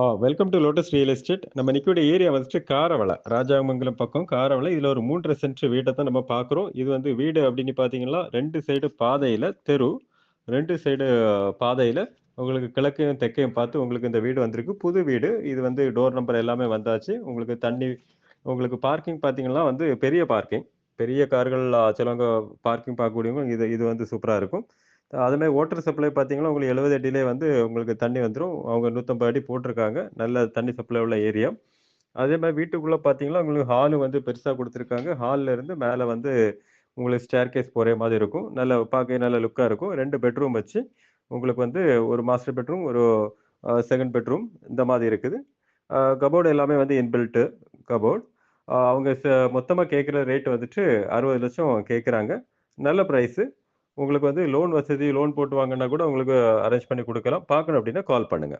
Ah welcome to Lotus real estate. நம்ம நிக்கக்கூடிய area வந்துட்டு காரவளை ராஜாமங்கலம் பக்கம் காரவளை இதில் ஒரு 3 1/2 சென்ட் வீட்டை தான் நம்ம பார்க்குறோம். இது வந்து வீடு அப்படின்னு பார்த்தீங்கன்னா, ரெண்டு சைடு பாதையில் தெரு. ரெண்டு சைடு பாதையில் உங்களுக்கு கிழக்கையும், தெற்கையும் பார்த்து உங்களுக்கு இந்த வீடு வந்திருக்கு. புது வீடு. இது வந்து டோர் நம்பர் எல்லாமே வந்தாச்சு. உங்களுக்கு தண்ணி உங்களுக்கு பார்க்கிங் பார்த்தீங்கன்னா வந்து பெரிய பார்க்கிங். பெரிய கார்கள் சிலவங்க பார்க்கிங் பார்க்கக்கூடியவங்க இது இது வந்து சூப்பராக இருக்கும். அதுமாரி வாட்டர் சப்ளை பார்த்தீங்கன்னா, உங்களுக்கு 70 அடியிலே வந்து உங்களுக்கு தண்ணி வந்துடும் அவங்க 150 அடி போட்டிருக்காங்க. நல்ல தண்ணி சப்ளை உள்ள ஏரியா. அதே மாதிரி வீட்டுக்குள்ளே பார்த்தீங்கன்னா, உங்களுக்கு ஹாலு வந்து பெருசாக கொடுத்துருக்காங்க ஹாலில் இருந்து மேலே வந்து உங்களுக்கு ஸ்டேர்கேஸ் போகிற மாதிரி இருக்கும். நல்ல பார்க்க நல்ல லுக்காக இருக்கும். ரெண்டு பெட்ரூம் வச்சு, உங்களுக்கு வந்து ஒரு மாஸ்டர் பெட்ரூம், ஒரு செகண்ட் பெட்ரூம் இந்த மாதிரி இருக்குது. கபோர்டு எல்லாமே வந்து இன்பில்ட்டு கபோர்டு அவங்க ச கேட்குற ரேட் வந்துட்டு அறுபது லட்சம் கேட்குறாங்க. நல்ல ப்ரைஸு உங்களுக்கு வந்து லோன் வசதி லோன் போட்டு வாங்கன்னா கூட உங்களுக்கு அரேஞ்ச் பண்ணி கொடுக்கலாம் பார்க்கணும் அப்படின்னா கால் பண்ணுங்க.